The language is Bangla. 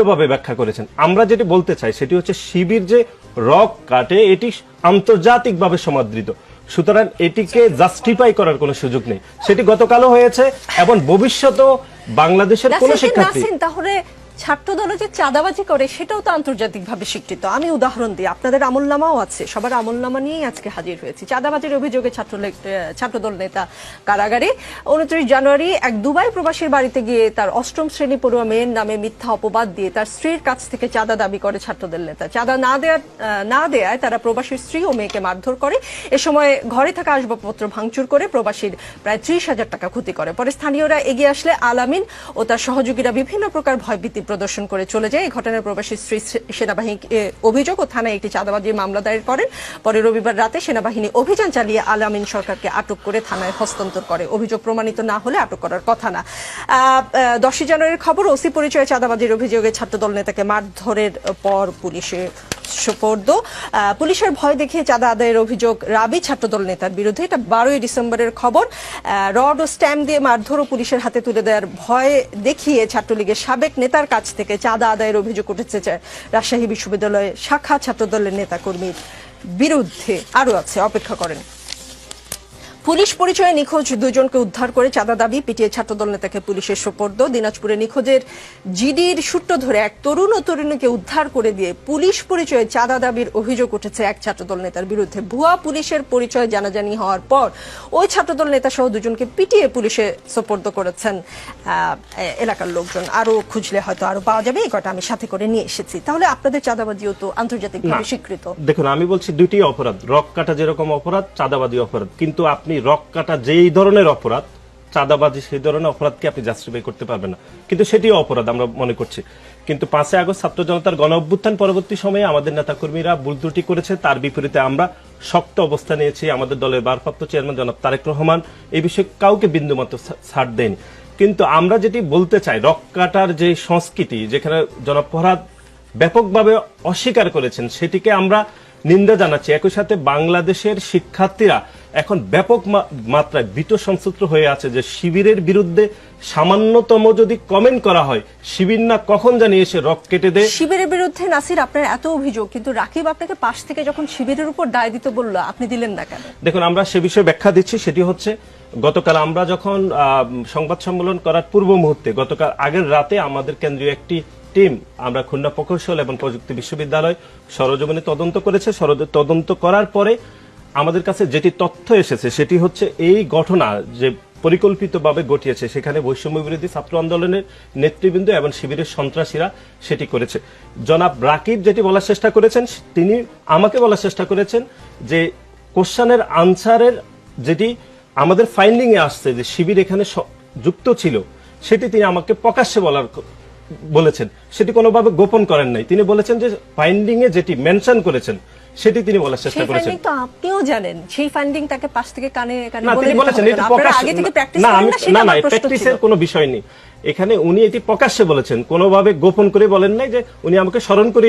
ভাবে ব্যাখ্যা করেছেন। আমরা যেটি বলতে চাই সেটি হচ্ছে শিবির যে রক কাটে এটি আন্তর্জাতিকভাবে সমাদৃত। সুতরাং এটিকে জাস্টিফাই করার কোনো সুযোগ নেই। সেটি গতকালও হয়েছে এবং ভবিষ্যতেও বাংলাদেশের কোন শিক্ষার্থী তাহলে ছাত্র দল যে চাঁদাবাজি করে, সেটাও তো আন্তর্জাতিকভাবে স্বীকৃত। আমি উদাহরণ দিই, আপনাদের আমলনামাও আছে। সবার আমলনামা নিয়েই আজকে হাজির হয়েছি। চাঁদাবাজির অভিযোগে ছাত্র ছাত্রদল নেতা কারাগারে উনত্রিশ জানুয়ারি এক দুবাই প্রবাসীর বাড়িতে গিয়ে তার অষ্টম শ্রেণি পড়ুয়া মেয়ের নামে মিথ্যা অপবাদ দিয়ে তার স্ত্রীর কাছ থেকে চাঁদা দাবি করে ছাত্রদল নেতা। চাঁদা না দেওয়ার না দেয়ায় তারা প্রবাসীর স্ত্রী ও মেয়েকে মারধর করে। এ সময় ঘরে থাকা আসবাবপত্র ভাঙচুর করে প্রবাসীর প্রায় ত্রিশ হাজার টাকা ক্ষতি করে। পরে স্থানীয়রা এগিয়ে আসলে আলামিন ও তার সহযোগীরা বিভিন্ন প্রকার ভয়ভীতি প্রদর্শন করে চলে যায়। এই ঘটনায় প্রবাসী স্ত্রী সেনাবাহিনী অভিযোগ ও থানায় একটি চাঁদাবাজির মামলা দায়ের করেন। পরে রবিবার রাতে সেনাবাহিনী অভিযান চালিয়ে আলামিন সরকারকে আটক করে থানায় হস্তান্তর করে। অভিযোগ প্রমাণিত না হলে আটক করার কথা না। দশই জানুয়ারির খবর, ওসি পরিচয়ে চাঁদাবাজির অভিযোগে ছাত্রদল নেতাকে মারধরের পর পুলিশে সোপর্দ। পুলিশের ভয় দেখিয়ে চাঁদা আদায়ের অভিযোগ রাবি ছাত্রদল নেতার বিরুদ্ধে। এটা বারোই ডিসেম্বরের খবর। রড ও স্ট্যাম্প দিয়ে মারধর ও পুলিশের হাতে তুলে দেওয়ার ভয় দেখিয়ে ছাত্রলীগের সাবেক নেতার কাছ থেকে চাঁদা আদায়ের অভিযোগ উঠেছে রাজশাহী বিশ্ববিদ্যালয়ের শাখা ছাত্রদলের নেতাকর্মীর বিরুদ্ধে আরও আছে। অপেক্ষা করেন। পুলিশ পরিচয়ে নিখোঁজ দুজনকে উদ্ধার করে চাঁদা দাবি পিটিয়ে ছাত্রদল নেতাকে পুলিশের সোপর্দ। দিনাজপুরে নিখোঁজের জিডির সূত্র ধরে এক তরুণ ও তরুণীকে উদ্ধার করে দিয়ে পুলিশ পরিচয়ে চাঁদা দাবির অভিযোগ উঠেছে এক ছাত্রদল নেতার বিরুদ্ধে। ভুয়া পুলিশের পরিচয় জানাজানি হওয়ার পর ওই ছাত্রদল নেতা সহ দুজনকে পিটিয়ে পুলিশে সোপর্দ করেছেন আহ, এলাকার লোকজন। আরও খুঁজলে হয়তো আরও পাওয়া যাবে এই কটা আমি সাথে করে নিয়ে এসেছি। তাহলে আপনাদের চাঁদাবাজিও তো আন্তর্জাতিকভাবে স্বীকৃত। দেখুন আমি বলছি দুটি অপরাধ। রক কাটা যেরকম অপরাধ চাঁদাবাদী অপরাধ। কিন্তু আপনি রক কাটা যেই ধরনের অপরাধ, চাঁদাবাজি সেই ধরনের অপরাধকে আপনি জাস্টিফাই করতে পারবেন না। কিন্তু সেটিও অপরাধ আমরা মনে করছি। কিন্তু পাঁচই আগস্ট ছাত্র জনতার গণ অভ্যুত্থান পরবর্তী সময়ে আমাদের নেতাকর্মীরা ভুল ত্রুটি করেছে, তার বিপরীতে আমরা শক্ত অবস্থা নিয়েছি আমাদের দলের ভারপ্রাপ্ত চেয়ারম্যান জনাব তারেক রহমান। এই বিষয়ে কাউকে বিন্দুমাত্র ছাড় দেয়নি। কিন্তু আমরা যেটি বলতে চাই, রক কাটার যে সংস্কৃতি, যেখানে ফরহাদ ব্যাপকভাবে অস্বীকার করেছেন, সেটিকে আমরা নিন্দা জানাচ্ছি। একই সাথে বাংলাদেশের শিক্ষার্থীরা এখন ব্যাপক মাত্রায় ভীত সংসূত্র হয়ে আছে যে শিবিরের বিরুদ্ধে সামান্যতম যদি কমেন্ট করা হয় শিবির না কখন জানি এসে রক কেটে দেয়। শিবিরের বিরুদ্ধে নাসির আপনার এত অভিযোগ কিন্তু রাকিব আপনাকে পাশ থেকে যখন শিবিরের উপর দায় দিতে বলল আপনি দিলেন না কেন? দেখুন আমরা সে বিষয়ে ব্যাখ্যা দিচ্ছি সেটি হচ্ছে গতকাল আমরা যখন সংবাদ সম্মেলন করার পূর্ব মুহূর্তে গতকাল আগের রাতে আমাদের কেন্দ্রীয় একটি টিম, আমরা খুলনা প্রকৌশল এবং প্রযুক্তি বিশ্ববিদ্যালয় সরজমিনে তদন্ত করেছে। তদন্ত করার পরে আমাদের কাছে যেটি তথ্য এসেছে, সেটি হচ্ছে এই ঘটনা যে পরিকল্পিতভাবে ঘটিয়েছে, সেখানে বৈষম্য বিরোধী ছাত্র আন্দোলনের নেতৃবৃন্দ এবং শিবিরের সন্ত্রাসীরা সেটি করেছে। জনাব রাকিব যেটি বলার চেষ্টা করেছেন, তিনি আমাকে বলার চেষ্টা করেছেন যে কোশ্চানের আনসারের যেটি আমাদের ফাইন্ডিং এ আসছে যে শিবির এখানে যুক্ত ছিল, সেটি তিনি আমাকে প্রকাশ্যে বলার বলেছেন সেটি কোনোভাবে গোপন করেন নাই। তিনি বলেছেন যে ফাইন্ডিং এ যেটি মেনশন করেছেন সেটি তিনি বলার চেষ্টা করেছেন। তো আপনিও জানেন সেই ফাইন্ডিং তাকে পাশ থেকে কানে কানে বলে তিনি বলেছেন এটি প্রকাশ আগে থেকে প্র্যাকটিস না করেন না না না আমার প্র্যাকটিসের কোনো বিষয় নেই। এখানে উনি এটি প্রকাশ্যে বলেছেন কোনোভাবে গোপন করে বলেন নাই যে উনি আমাকে স্মরণ করে